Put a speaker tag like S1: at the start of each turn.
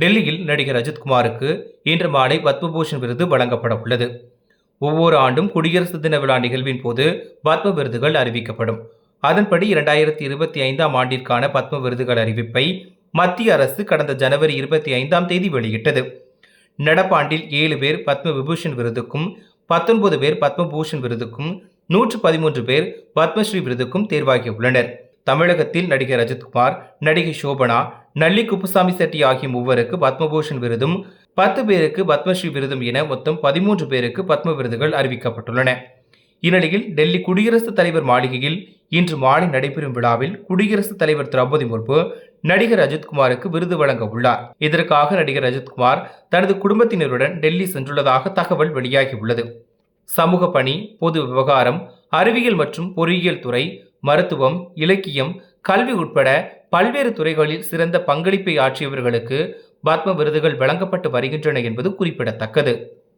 S1: டெல்லியில் நடிகர் அஜித்குமாருக்கு இன்று மாலை பத்மபூஷன் விருது வழங்கப்பட உள்ளது ஒவ்வொரு ஆண்டும் குடியரசு தின விழா நிகழ்வின் போது பத்ம விருதுகள் அறிவிக்கப்படும். அதன்படி இரண்டாயிரத்தி இருபத்தி ஐந்தாம் ஆண்டிற்கான பத்ம விருதுகள் அறிவிப்பை மத்திய அரசு கடந்த ஜனவரி இருபத்தி ஐந்தாம் தேதி வெளியிட்டது. நடப்பாண்டில் ஏழு பேர் பத்ம விபூஷன் விருதுக்கும் பத்தொன்பது பேர் பத்மபூஷன் விருதுக்கும் நூற்று பதிமூன்று பேர் பத்மஸ்ரீ விருதுக்கும் தேர்வாகியுள்ளனர். தமிழகத்தில் நடிகர் ரஜித்குமார் நடிகை சோபனா நல்லி குப்புசாமி செட்டி ஆகிய மூவருக்கு பத்மபூஷன் விருதும் பத்து பேருக்கு பத்மஸ்ரீ விருதும் என மொத்தம் பதிமூன்று பேருக்கு பத்ம விருதுகள் அறிவிக்கப்பட்டுள்ளன. இந்நிலையில் டெல்லி குடியரசுத் தலைவர் மாளிகையில் இன்று மாலை நடைபெறும் விழாவில் குடியரசுத் தலைவர் திரௌபதி முர்மு நடிகர் அஜித்குமாருக்கு விருது வழங்க உள்ளார். இதற்காக நடிகர் அஜித்குமார் தனது குடும்பத்தினருடன் டெல்லி சென்றுள்ளதாக தகவல் வெளியாகியுள்ளது சமூக பணி பொது விவகாரம் அறிவியல் மற்றும் பொறியியல் துறை மருத்துவம் இலக்கியம் கல்வி உட்பட பல்வேறு துறைகளில் சிறந்த பங்களிப்பை ஆற்றியவர்களுக்கு பத்ம விருதுகள் வழங்கப்பட்டு வருகின்றன என்பது குறிப்பிடத்தக்கது.